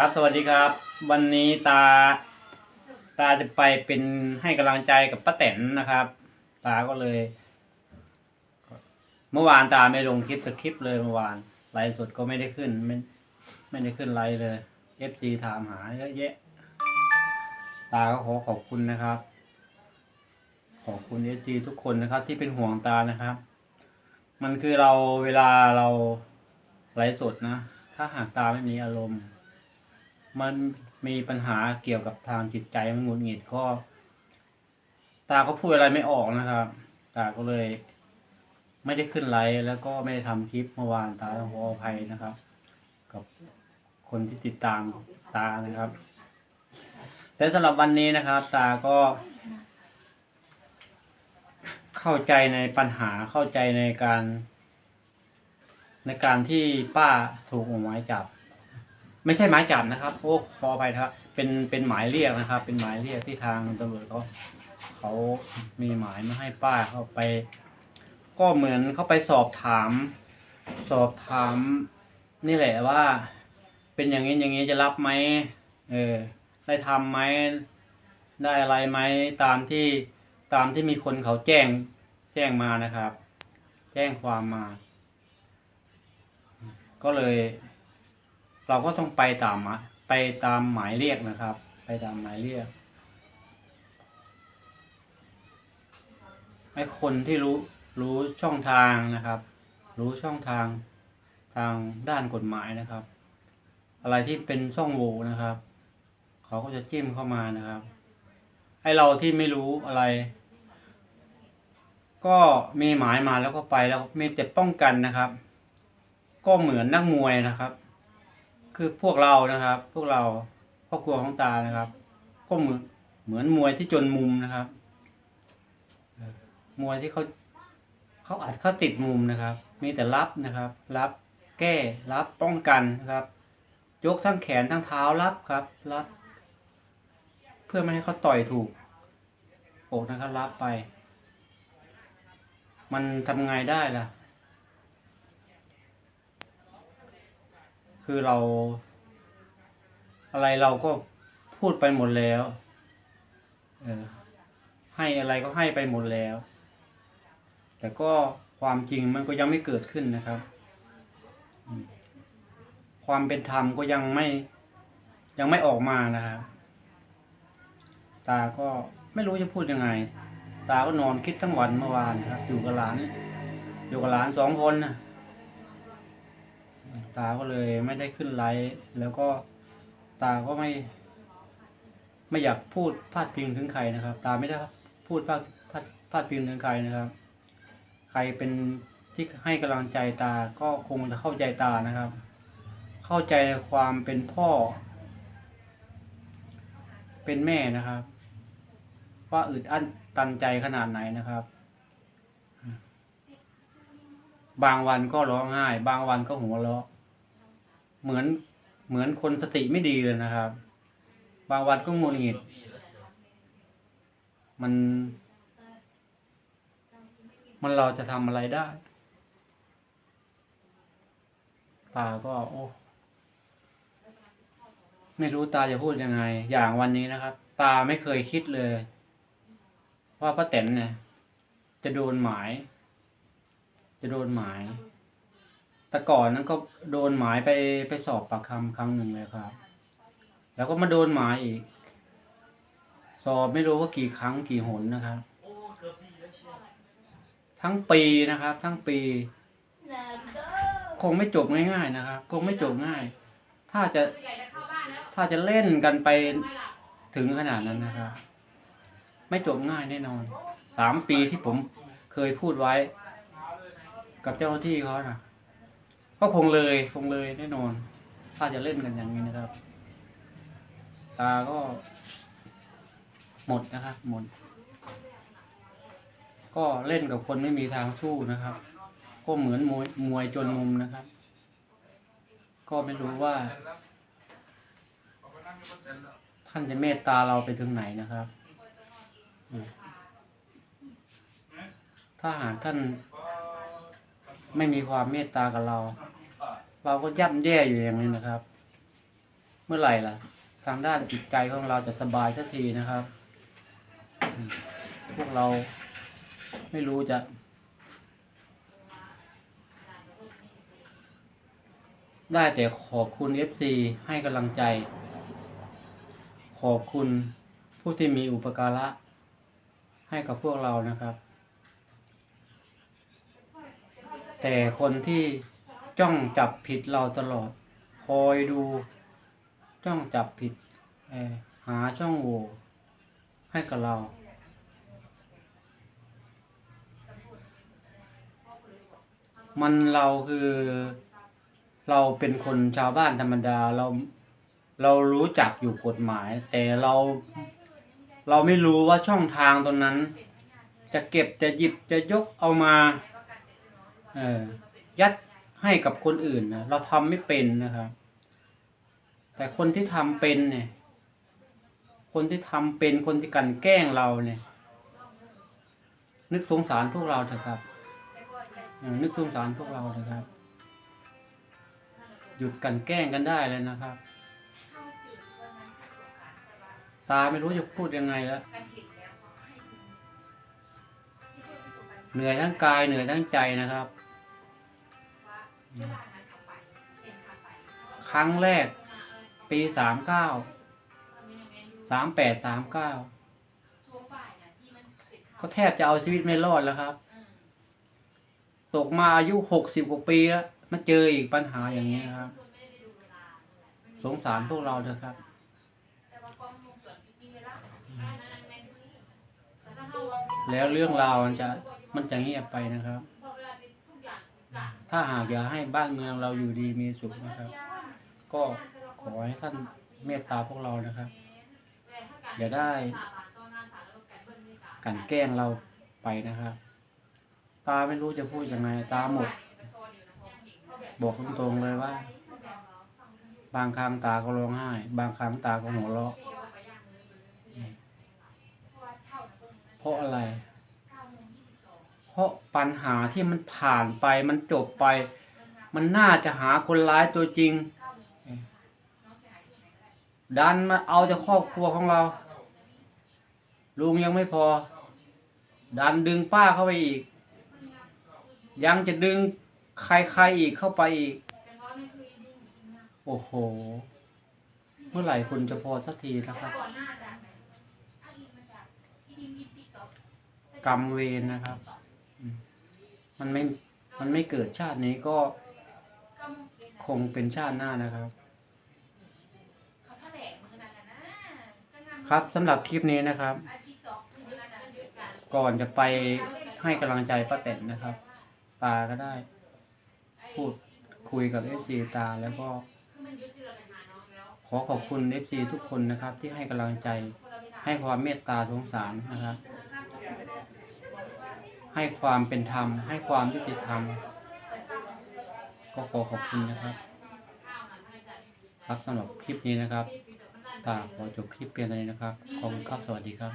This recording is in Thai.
ครับสวัสดีครับ วันนี้ตา ตาจะไปเป็นให้กำลังใจกับป้าแตนนะครับ ตาก็เลย เมื่อวานตาไม่ลงคลิปสคริปเลยเมื่อวานไลฟ์สดก็ไม่ได้ขึ้น ไม่ไม่ได้ขึ้นไลฟ์เลย FC ถามหาเยอะแยะ ตาก็ขอขอบคุณนะครับ ขอบคุณ FC ทุกคนนะครับ ที่เป็นห่วงตานะครับ มันคือเราเวลาเราไลฟ์สดนะ ถ้าหากตาไม่มีอารมณ์ มันมีปัญหาเกี่ยวกับทางจิตใจมันหงุดหงิดก็ ตาก็พูดอะไรไม่ออกนะครับ ตาก็เลย ไม่ได้ขึ้นไลฟ์แล้วก็ไม่ได้ทำคลิปเมื่อวานตาต้องขออภัยนะครับ กับคนที่ติดตามตานะครับ แต่สำหรับวันนี้นะครับ ตาก็ เข้าใจในปัญหาเข้าใจในการ ในการที่ป้าถูกออกหมายจับ ไม่ใช่หมายจับนะครับโอ้ขออภัยครับเป็นเป็นหมายเรียกนะครับ เป็นหมายเรียกที่ทางตำรวจเขาเขามีหมายมาให้ป้าเข้าไป ก็เหมือนเข้าไปสอบถาม สอบถาม นี่แหละว่า เป็นอย่างนี้อย่างนี้จะรับไหมเออได้ทำไหมได้อะไรไหมตามที่ตามที่มีคนเขาแจ้งแจ้งมานะครับ แจ้งความมา ก็เลย เราก็ต้องไปตามมาไปตามหมายเรียกนะครับ ไปตามหมายเรียกไอ้คนที่รู้รู้ช่องทางนะครับ รู้ช่องทางทางด้านกฎหมายนะครับ อะไรที่เป็นช่องโหว่นะครับเขาก็จะจิ้มเข้ามานะครับไอ้เราที่ไม่รู้อะไร ก็มีหมายมาแล้วก็ไปแล้วมีแต่ป้องกันนะครับ ก็เหมือนนักมวยนะครับ คือพวกเรานะครับ พวกเราครอบครัวของตานะครับ ก็เหมือนเหมือนมวยที่จนมุมนะครับมวยที่เขาเขาอัดเขาติดมุมนะครับ มีแต่รับนะครับ รับแก้รับป้องกันนะครับ ยกทั้งแขนทั้งเท้ารับครับ รับ เพื่อไม่ให้เขาต่อยถูกโอกนะครับรับไป มันทำไงได้ล่ะ คือเรา อะไรเราก็พูดไปหมดแล้วเออให้อะไรก็ให้ไปหมดแล้ว แต่ก็ความจริงมันก็ยังไม่เกิดขึ้นนะครับ ความเป็นธรรมก็ยังไม่ยังไม่ออกมานะครับ ตาก็ไม่รู้จะพูดยังไง ตาก็นอนคิดทั้งวันเมื่อวานครับ อยู่กับหลาน อยู่กับหลานสองคนนะ ตาก็เลยไม่ได้ขึ้นไลฟ์แล้วก็ตาก็ไม่ ไม่อยากพูดพาดพิงถึงใครนะครับ ตาไม่ได้พูดพาดพาดพาดพิงถึงใครนะครับ ใครเป็นที่ให้กำลังใจตาก็คงจะเข้าใจตานะครับ เข้าใจความเป็นพ่อ เป็นแม่นะครับ ว่าอึดอั้นตันใจขนาดไหนนะครับ บางวันก็ร้องไห้ บางวันก็หัวเราะ เหมือนเหมือนคนสติไม่ดีเลยนะครับ บางวันก็งุนงิด มัน มันเราจะทำอะไรได้ตาก็โอ้ไม่รู้ตาจะพูดยังไง อย่างวันนี้นะครับ ตาไม่เคยคิดเลย ว่าป้าแตนเนี่ย จะโดนหมาย จะโดนหมาย แต่ก่อนนั้นก็โดนหมายไปไปสอบปากคำครั้งหนึ่งเลยครับ แล้วก็มาโดนหมายอีก สอบไม่รู้ว่ากี่ครั้งกี่หนนะครับ ทั้งปีนะครับ ทั้งปี คงไม่จบง่ายๆนะครับ คงไม่จบง่าย ถ้าจะถ้าจะเล่นกันไปถึงขนาดนั้นนะครับ ไม่จบง่ายแน่นอนสามปีที่ผมเคยพูดไว้ กับเจ้าหน้าที่เขานะก็คงเลยคงเลยแน่นอน ถ้าจะเล่นกันอย่างนี้นะครับ ตาก็ หมดนะครับหมด ก็เล่นกับคนไม่มีทางสู้นะครับ ก็เหมือนมวยมวยจนมุมนะครับ ก็ไม่รู้ว่า ท่านจะเมตตาเราไปถึงไหนนะครับถ้าหากท่าน ไม่มีความเมตตากับเรา เราก็ย่ำแย่อยู่อย่างนี้นะครับ เมื่อไหร่ล่ะ ทางด้านจิตใจของเราจะสบายสักทีนะครับ พวกเราไม่รู้จะ ได้แต่ขอบคุณ FC ให้กำลังใจ ขอบคุณผู้ที่มีอุปการะให้กับพวกเรานะครับ แต่คนที่จ้องจับผิดเราตลอด คอยดู จ้องจับผิดหาช่องโหว่ให้กับเรา มันเราคือ เราเป็นคนชาวบ้านธรรมดาเราเรารู้จักอยู่กฎหมาย แต่เรา เราไม่รู้ว่าช่องทางตรงนั้น จะเก็บจะหยิบจะยกเอามา เออ ยัดให้กับคนอื่นนะเราทำไม่เป็นนะครับ แต่คนที่ทำเป็นเนี่ย คนที่ทำเป็นคนที่กลันแกล้งเราเนี่ย นึกสงสารพวกเราเถอะครับนึกสงสารพวกเราเถอะครับ หยุดกลันแกล้งกันได้เลยนะครับ ตาไม่รู้จะพูดยังไงแล้วเหนื่อยทั้งกายเหนื่อยทั้งใจนะครับ ครั้งแรก ปีสามเก้าสามแปดสามเก้าก็แทบจะเอาชีวิตไม่รอดแล้วครับ ตกมาอายุหกสิบกว่าปีแล้วมาเจออีกปัญหาอย่างนี้นะครับ สงสารพวกเราเถอะครับแล้วเรื่องราวมันจะมันจะเงียบไปนะครับ ถ้าหากอยากให้บ้านเมืองเราอยู่ดีมีสุขนะครับ ก็ขอให้ท่านเมตตาพวกเรานะครับ อย่าได้กันแกล้งเราไปนะครับ ตาไม่รู้จะพูดยังไงตาหมด บอกตรงๆเลยว่า บางครั้งตาก็ร้องไห้ บางครั้งตาก็หัวเราะเพราะอะไร เพราะปัญหาที่มันผ่านไปมันจบไป มันน่าจะหาคนร้ายตัวจริง ดันมาเอาแต่ครอบครัวของเรา ลุงยังไม่พอ ดันดึงป้าเข้าไปอีก ยังจะดึงใครๆอีกเข้าไปอีก โอ้โห เมื่อไหร่คุณจะพอสักทีนะครับกรรมเวรนะครับ มันไม่มันไม่เกิดชาตินี้ก็คงเป็นชาติหน้านะครับ ครับสำหรับคลิปนี้นะครับ ก่อนจะไปให้กำลังใจป้าแตนนะครับตาก็ได้ พูดคุยกับเอฟซีตาแล้วก็ขอขอบคุณเอฟซีทุกคนนะครับ ที่ให้กำลังใจให้ความเมตตาสงสารนะครับ ให้ความเป็นธรรม ให้ความยุติธรรม ก็ขอขอบคุณนะครับ ครับสำหรับคลิปนี้นะครับตาขอจบคลิปเพียงเท่านี้นะครับ ขอบคุณครับ สวัสดีครับ